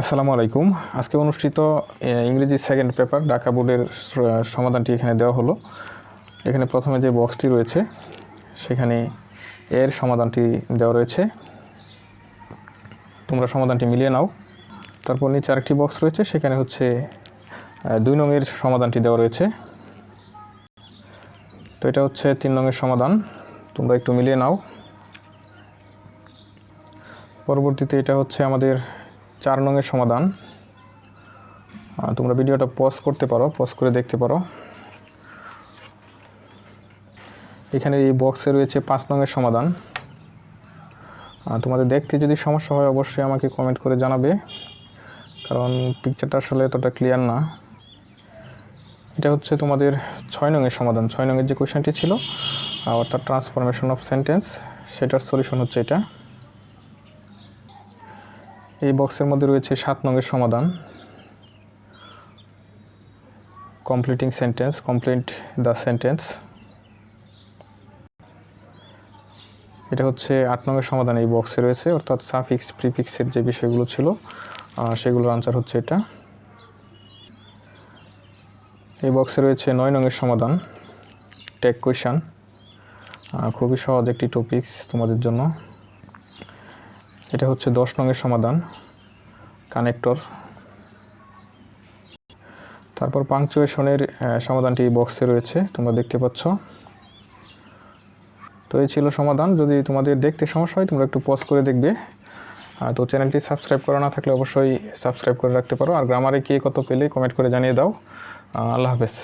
আসসালামু আলাইকুম। আজকে অনুষ্ঠিত ইংরেজি সেকেন্ড পেপার ঢাকা বোর্ডের সমাধানটি এখানে দেওয়া হলো। এখানে প্রথমে যে বক্সটি রয়েছে, সেখানে এর সমাধানটি দেওয়া রয়েছে। তোমরা সমাধানটি মিলিয়ে নাও। তারপর নিচে আরেকটি বক্স রয়েছে, সেখানে হচ্ছে দুই নঙের সমাধানটি দেওয়া রয়েছে। তো এটা হচ্ছে তিন নঙের সমাধান। তোমরা একটু মিলিয়ে নাও। পরবর্তীতে এটা হচ্ছে আমাদের চার নঙের সমাধান। তোমরা ভিডিওটা পজ করতে পারো পজ করে দেখতে পারো। এখানে এই বক্সে রয়েছে পাঁচ নঙের সমাধান। তোমাদের দেখতে যদি সমস্যা হয়, অবশ্যই আমাকে কমেন্ট করে জানাবে। কারণ পিকচারটা আসলে এতটা ক্লিয়ার না। এটা হচ্ছে তোমাদের ছয় নঙের সমাধান। ছয় নঙের যে কোয়েশনটি ছিল অর্থাৎ ট্রান্সফরমেশন অফ সেন্টেন্স সেটার সলিউশন হচ্ছে এটা। এই বক্সের মধ্যে রয়েছে সাত নঙের সমাধান। Completing sentence complete the sentence এটা হচ্ছে আট নঙের সমাধান এই বক্সে রয়েছে, অর্থাৎ সাফিক্স প্রিফিক্সের যে বিষয়গুলো ছিল সেগুলোর আনসার হচ্ছে এটা। এই বক্সে রয়েছে নয় নঙের সমাধান। টেক কোয়েশন খুবই সহজ একটি টপিকস তোমাদের জন্য। এটা হচ্ছে দশ নঙের সমাধান কানেক্টর তারপর পাংচুয়েশনের সমাধানটি বক্সে রয়েছে, তোমরা দেখতে পাচ্ছ। তো এই ছিল সমাধান। যদি তোমাদের দেখতে সমস্যা হয়, তোমরা একটু পজ করে দেখবে। তো চ্যানেলটি সাবস্ক্রাইব করা না থাকলে অবশ্যই সাবস্ক্রাইব করে রাখতে পারো। আর গ্রামারে কে কত পেলে কমেন্ট করে জানিয়ে দাও। আল্লাহ হাফেজ।